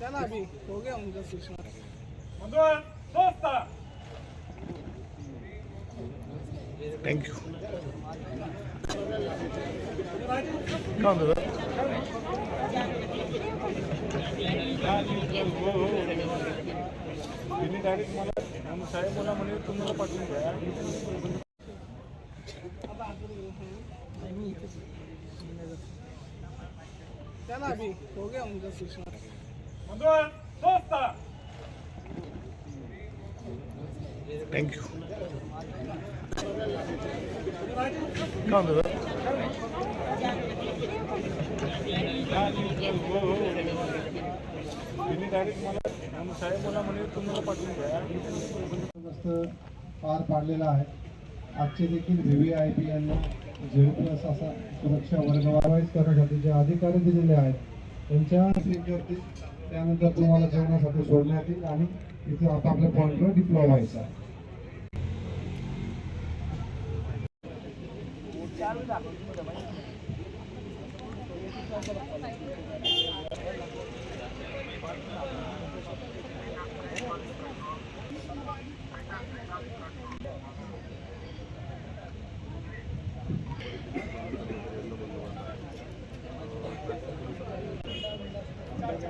चला अभी हो गया उनका सूचना थँक्यू. का दादा डायरेक्ट मला साहेब मला म्हणे तुम्हाला पाठवून द्या चला अभी हो गया उनका सूचना थँक्यू का दादा त्यांनी डायरेक्ट मला साहेब मला म्हणे तुम्हाला पाठवून द्या बंदोबस्त पार पाडलेला आहे आजचे देखील व्ही व्ही आय पी यांना झेड प्लस असा सुरक्षा वर्ग वाढवायच करण्यासाठी जे अधिकारी दिलेले आहेत त्यांच्या सीटवरती त्यानंतर तुम्हाला जेवणासाठी सोडण्यात येईल आणि इथे आपापल्या पॉईंटवर डिप्लॉय व्हायचा आहे.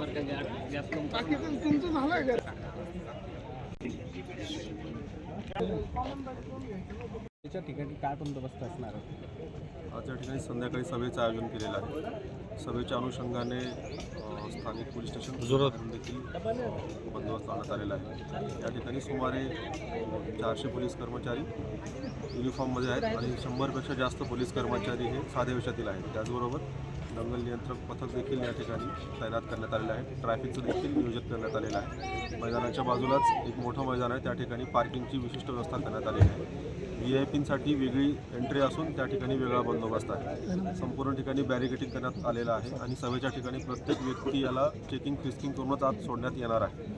बाकी तुम- तुमचं झालंय का त्याच्या ठिकाणी काय बंदोबस्त असणार आहे? आज या ठिकाणी संध्याकाळी सभेचं आयोजन केलेलं आहे. सभेच्या अनुषंगाने स्थानिक पोलीस स्टेशन देखील बंदोबस्त लावण्यात आलेला आहे. या ठिकाणी सुमारे चारशे पोलीस कर्मचारी युनिफॉर्ममध्ये आहेत आणि शंभरपेक्षा जास्त पोलीस कर्मचारी हे साध्या वेशातील आहेत. त्याचबरोबर दंगल नियंत्रक पथक देखील या ठिकाणी तैनात करण्यात आलेलं आहे ट्रॅफिकचं देखील नियोजित करण्यात आलेलं आहे. मैदानाच्या बाजूलाच एक मोठं मैदान आहे. त्या ठिकाणी पार्किंगची विशिष्ट व्यवस्था करण्यात आलेली आहे. व्ही आय पींसाठी वेगळी एंट्री असून त्या ठिकाणी वेगळा बंदोबस्त आहे. संपूर्ण ठिकाणी बॅरिकेटिंग करण्यात आलेलं आहे आणि सभेच्या ठिकाणी प्रत्येक व्यक्ती याला चेकिंग फिस्किंग करूनच आत सोडण्यात येणार आहे.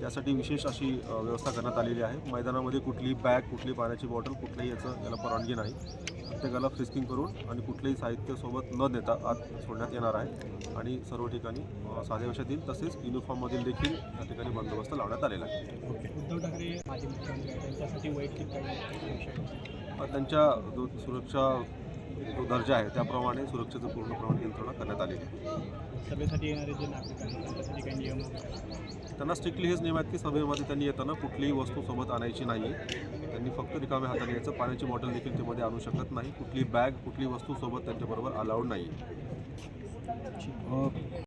त्यासाठी विशेष अशी व्यवस्था करण्यात आलेली आहे. मैदानामध्ये कुठलीही बॅग कुठली पाण्याची बॉटल कुठलंही याचं याला परवानगी नाही. प्रत्येकाला फ्रिस्किंग करून आणि कुठलंही साहित्य सोबत न देता आत सोडण्यात येणार आहे. आणि सर्व ठिकाणी साध्या येईल तसेच युनिफॉर्ममधील देखील या ठिकाणी बंदोबस्त लावण्यात आलेला आहे. उद्धव ठाकरे त्यांच्या सुरक्षा जो दर्जा आहे त्याप्रमाणे सुरक्षेचं पूर्णप्रमाणे यंत्रणा करण्यात आलेली आहे. सभेसाठी येणारे जे नागरिक आहेत त्यांच्यासाठी काही नियम वगैरे त्यांना स्ट्रिक्टली हेच नियम आहेत की सभेमध्ये त्यांनी येताना कुठलीही वस्तू सोबत आणायची नाही त्यांनी फक्त रिकाम्या हाताने यायचं. पाण्याची बॉटल देखील ते मध्ये आणू शकत नाही. कुठली बॅग कुठली वस्तू सोबत त्यांच्याबरोबर अलाउड नाही